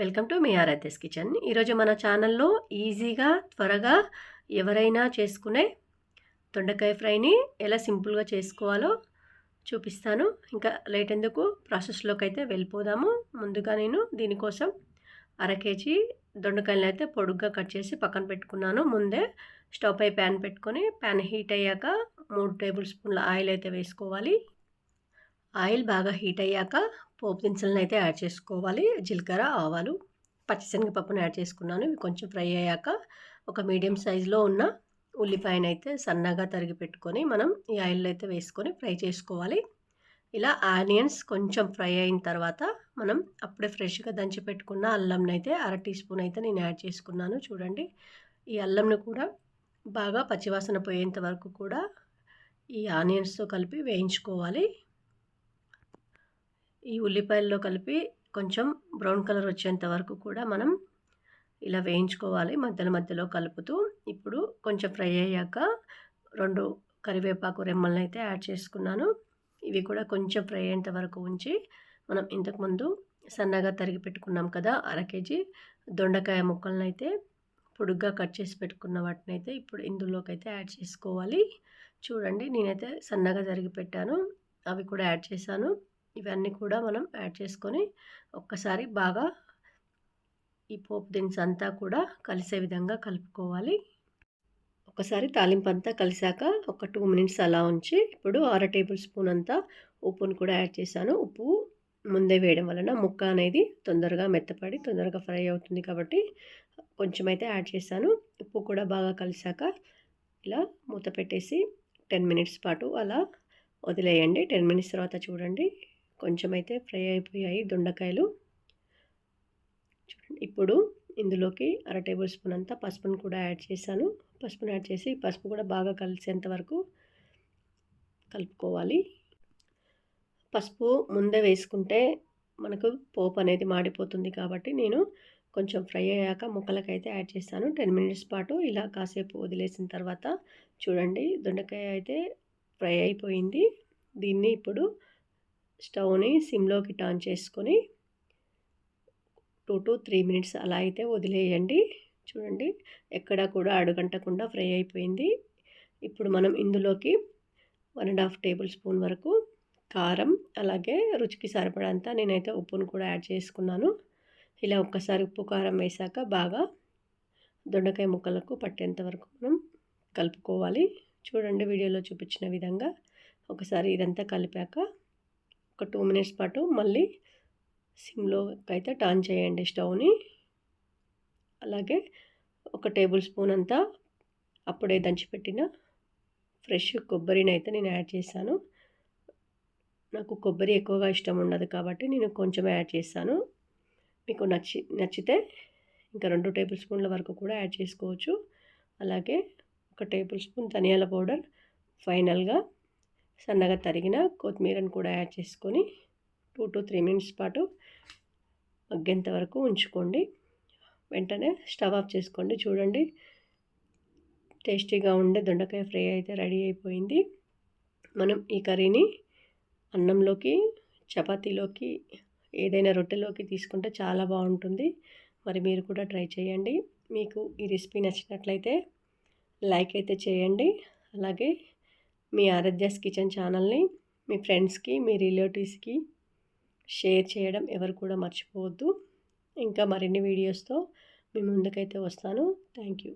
Welcome to మీ Aaradhya's kitchen. ఈరోజు మన ఛానల్లో ఈజీగా త్వరగా ఎవరైనా చేసుకునే దొండకాయ ఫ్రైని ఎలా సింపుల్గా చేసుకోవాలో చూపిస్తాను. ఇంకా లేట్ ఎందుకు? ప్రాసెస్లోకి అయితే వెళ్ళిపోదాము. ముందుగా నేను దీనికోసం అర కేజీ దొండకాయలను అయితే పొడుగ్గా కట్ చేసి పక్కన పెట్టుకున్నాను. ముందే స్టవ్ పై ప్యాన్ పెట్టుకొని ప్యాన్ హీట్ అయ్యాక మూడు టేబుల్ స్పూన్ల ఆయిల్ అయితే వేసుకోవాలి. ఆయిల్ బాగా హీట్ అయ్యాక పోపు దినుసులను అయితే యాడ్ చేసుకోవాలి. జీలకర్ర ఆవాలు పచ్చిశనగపప్పును యాడ్ చేసుకున్నాను. ఇవి కొంచెం ఫ్రై అయ్యాక ఒక మీడియం సైజులో ఉన్న ఉల్లిపాయను అయితే సన్నగా తరిగి పెట్టుకొని మనం ఈ ఆయిల్లో అయితే వేసుకొని ఫ్రై చేసుకోవాలి. ఇలా ఆనియన్స్ కొంచెం ఫ్రై అయిన తర్వాత మనం అప్పుడే ఫ్రెష్గా దంచి పెట్టుకున్న అల్లంని అయితే అర టీ స్పూన్ అయితే నేను యాడ్ చేసుకున్నాను. చూడండి ఈ అల్లంను కూడా బాగా పచ్చివాసన పోయేంత వరకు కూడా ఈ ఆనియన్స్తో కలిపి వేయించుకోవాలి. ఈ ఉల్లిపాయల్లో కలిపి కొంచెం బ్రౌన్ కలర్ వచ్చేంత వరకు కూడా మనం ఇలా వేయించుకోవాలి. మధ్యలో మధ్యలో కలుపుతూ ఇప్పుడు కొంచెం ఫ్రై అయ్యాక రెండు కరివేపాకు రెమ్మల్ని అయితే యాడ్ చేసుకున్నాను. ఇవి కూడా కొంచెం ఫ్రై అయ్యేంత వరకు ఉంచి మనం ఇంతకుముందు సన్నగా తరిగి పెట్టుకున్నాం కదా అర కేజీ దొండకాయ ముక్కలను అయితే పొడుగ్గా కట్ చేసి పెట్టుకున్న వాటిని అయితే ఇప్పుడు ఇందులోకి అయితే యాడ్ చేసుకోవాలి. చూడండి నేనైతే సన్నగా తరిగి పెట్టాను. అవి కూడా యాడ్ చేశాను. ఇవన్నీ కూడా మనం యాడ్ చేసుకొని ఒక్కసారి బాగా ఈ పోపు దినుసు అంతా కూడా కలిసే విధంగా కలుపుకోవాలి. ఒకసారి తాలింపు అంతా కలిసాక ఒక టూ మినిట్స్ అలా ఉంచి ఇప్పుడు అర టేబుల్ స్పూన్ అంతా ఉప్పును కూడా యాడ్ చేశాను. ఉప్పు ముందే వేయడం వలన ముక్క అనేది తొందరగా మెత్తపడి తొందరగా ఫ్రై అవుతుంది కాబట్టి కొంచెం అయితే యాడ్ చేశాను. ఉప్పు కూడా బాగా కలిసాక ఇలా మూత పెట్టేసి టెన్ మినిట్స్ పాటు అలా వదిలేయండి. టెన్ మినిట్స్ తర్వాత చూడండి కొంచెం అయితే ఫ్రై అయిపోయాయి దొండకాయలు. చూడండి ఇప్పుడు ఇందులోకి అర టేబుల్ స్పూన్ అంతా పసుపును కూడా యాడ్ చేశాను. పసుపును యాడ్ చేసి పసుపు కూడా బాగా కలిసేంత వరకు కలుపుకోవాలి. పసుపు ముందే వేసుకుంటే మనకు పోపు అనేది మాడిపోతుంది కాబట్టి నేను కొంచెం ఫ్రై అయ్యాక ముక్కలకైతే యాడ్ చేస్తాను. టెన్ మినిట్స్ పాటు ఇలా కాసేపు వదిలేసిన తర్వాత చూడండి దొండకాయ అయితే ఫ్రై అయిపోయింది. దీన్ని ఇప్పుడు స్టవ్ని సిమ్లోకి టర్న్ చేసుకొని టూ టు త్రీ మినిట్స్ అలా అయితే వదిలేయండి. చూడండి ఎక్కడ కూడా అడుగంటకుండా ఫ్రై అయిపోయింది. ఇప్పుడు మనం ఇందులోకి one and half tablespoon వరకు కారం అలాగే రుచికి సరిపడంత నేనైతే ఉప్పును కూడా యాడ్ చేసుకున్నాను. ఇలా ఒక్కసారి ఉప్పు కారం వేసాక బాగా దొండకాయ ముక్కలకు పట్టేంత వరకు మనం కలుపుకోవాలి. చూడండి వీడియోలో చూపించిన విధంగా ఒకసారి ఇదంతా కలిపాక ఒక టూ మినిట్స్ పాటు మళ్ళీ సిమ్లో అయితే టర్న్ చేయండి స్టవ్ని. అలాగే ఒక టేబుల్ స్పూన్ అంతా అప్పుడే దంచిపెట్టిన ఫ్రెష్ కొబ్బరిని అయితే నేను యాడ్ చేశాను. నాకు కొబ్బరి ఎక్కువగా ఇష్టం ఉండదు కాబట్టి నేను కొంచెం యాడ్ చేశాను. మీకు నచ్చి నచ్చితే ఇంకా రెండు టేబుల్ స్పూన్ల వరకు కూడా యాడ్ చేసుకోవచ్చు. అలాగే ఒక టేబుల్ స్పూన్ ధనియాల పౌడర్ ఫైనల్గా సన్నగా తరిగిన కొత్తిమీరను కూడా యాడ్ చేసుకొని టూ టు త్రీ మినిట్స్ పాటు మగ్గేంత వరకు ఉంచుకోండి. వెంటనే స్టవ్ ఆఫ్ చేసుకోండి. చూడండి టేస్టీగా ఉండే దొండకాయ ఫ్రై అయితే రెడీ అయిపోయింది. మనం ఈ కర్రీని అన్నంలోకి చపాతీలోకి ఏదైనా రొట్టెలోకి తీసుకుంటే చాలా బాగుంటుంది. మరి మీరు కూడా ట్రై చేయండి. మీకు ఈ రెసిపీ నచ్చినట్లయితే లైక్ అయితే చేయండి. అలాగే మీ ఆరాధ్యాస్ కిచెన్ ఛానల్ని మీ ఫ్రెండ్స్కి మీ రిలేటివ్స్కి షేర్ చేయడం ఎవరు కూడా మర్చిపోవద్దు. ఇంకా మరిన్ని వీడియోస్తో మీ ముందుకైతే వస్తాను. Thank you